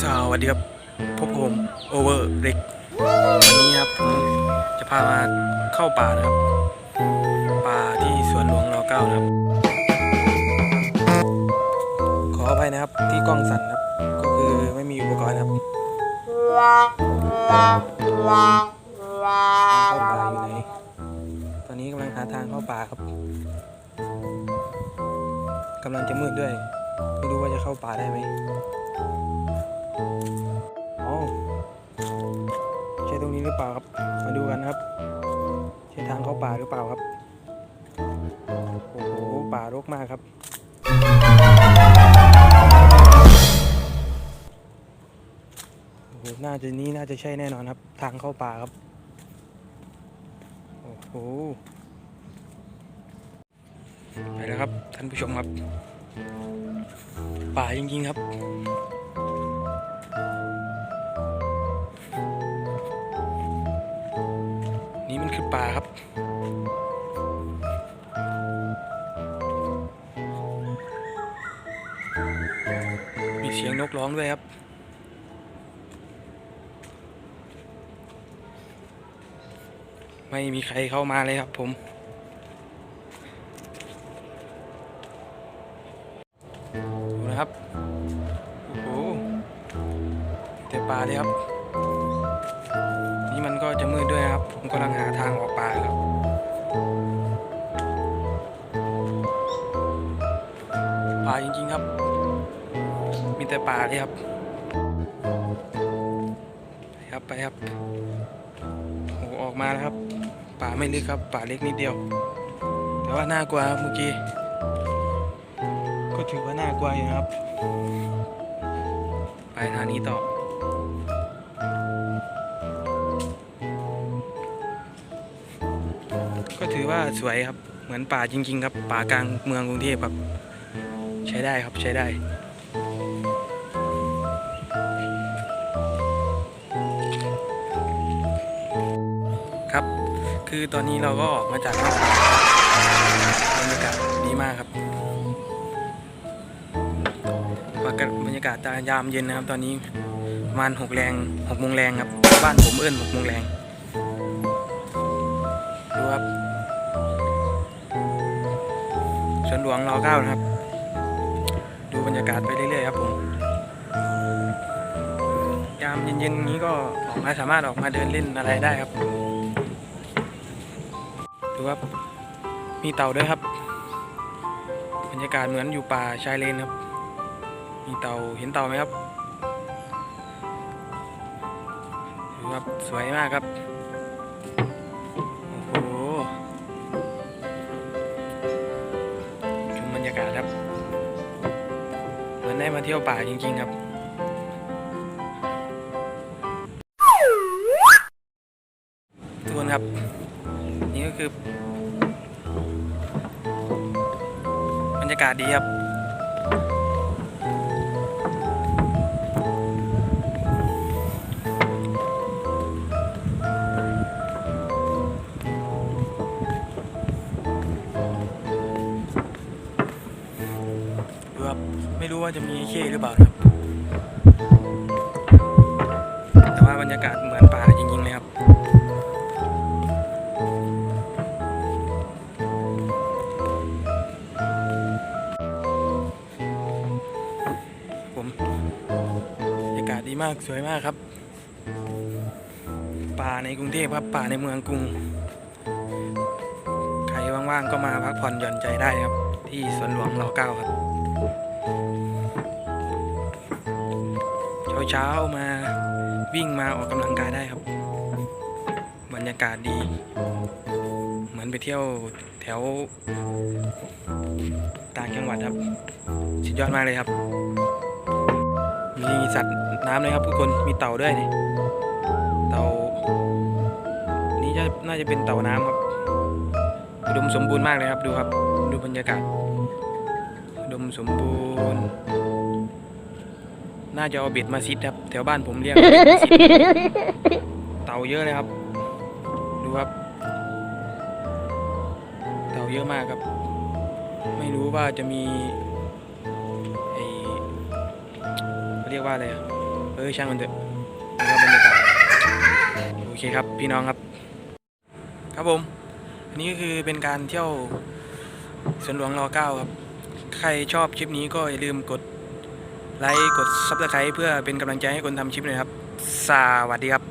สวัสดีครับพบกับผมโอเวอร์เร็กวันนี้ครับผมจะพามาเข้าป่านะครับ ป่าที่สวนหลวงรอเก้านะครับ ขออภัยนะครับที่กล้องสั่นครับ ก็คือไม่มีอุปกรณ์ครับเข้าป่าอยู่ไหนตอนนี้กำลังหาทางเข้าป่าครับกำลังจะมืดด้วยไม่รู้ว่าจะเข้าป่าได้ไหม ป่าหรือเปล่าครับ โอ้โห ป่ารกมากครับ โอ้โห น่าจะนี้น่าจะใช่แน่นอนครับ ทางเข้าป่าครับ โอ้โห ไปแล้วครับ ท่านผู้ชมครับ ป่าจริงๆครับนี่มันคือป่าครับ เสียงนกร้องด้วยครับ ไม่มีใครเข้ามาเลยครับผมดูนะครับ โอ้โหแต่ป่าเลยครับ นี่มันก็จะมืดด้วยครับ ผมกำลังหาทางออกป่าครับป่าจริงๆครับ มีแต่ป่าเลยครับไปครับไปครับโอ้ออกมาแล้วครับ ป่าไม่ลึกครับ ป่าเล็กนิดเดียว แต่ว่าน่ากลัวเมื่อกี้ก็ถือว่าน่ากลัวอยู่นะครับ ไปทางนี้ต่อก็ถือว่าสวยครับ เหมือนป่าจริง ๆ ครับ ป่ากลางเมืองกรุงเทพครับ ใช้ได้ครับใช้ได้ คือตอนนี้เราก็ออกมาจากนอกป่าบรรยากาศดีมากครับบรรยากาศบรรยามเย็นนะครับ ตอนนี้ประมาณหกแรงหกโมงแรงครับ บ้านผมเอื้อนหกโมงแรงดูครับสวนหลวงรอเก้านะครับ ดูบรรยากาศไปเรื่อยๆครับผมยามเย็นๆอย่างนี้ก็ออกมาสามารถออกมาเดินเล่นอะไรได้ครับ ครับ มีเต่าด้วยครับ บรรยากาศเหมือนอยู่ป่าชายเลนครับ มีเต่าเห็นเต่าไหมครับดูครับสวยมากครับ โอ้โหชมบรรยากาศครับเหมือนได้มาเที่ยวป่าจริง ๆ ครับทุกคนครับ คือบรรยากาศดีครับดูครับ ไม่รู้ว่าจะมีเข้หรือเปล่าครับ แต่ว่าบรรยากาศเหมือนป่า มากสวยมากครับ ป่าในกรุงเทพครับป่าในเมืองกรุง ใครว่างๆก็มาพักผ่อนหย่อนใจได้ครับ ที่สวนหลวงรอเก้าครับ เช้าๆมาวิ่งมาออกกำลังกายได้ครับ บรรยากาศดี เหมือนไปเที่ยวแถวต่างจังหวัดครับสุดยอดมากเลยครับ มีสัตว์น้ำเลยครับทุกคนมีเต่าด้วยนี่เต่า นี่น่าจะเป็นเต่าน้ำครับอุดมสมบูรณ์มากเลยครับดูครับ ดูบรรยากาศอุดมสมบูรณ์ น่าจะเอาเบ็ดมาซิดครับ แถวบ้านผมเรียกเต่าเยอะเลยครับ ดูครับ เต่าเยอะมากครับ ไม่รู้ว่าจะมี เรียกว่าอะไรเออช่างมันเถอะนะครับบรรยากาศโอเคครับพี่น้องครับ ครับผม อันนี้ก็คือเป็นการเที่ยวสวนหลวงรอเก้าครับ ใครชอบคลิปนี้ก็อย่าลืมกดไลค์กดซับสไครต์เพื่อเป็นกำลังใจให้คนทำคลิปหน่อยครับ สวัสดีครับ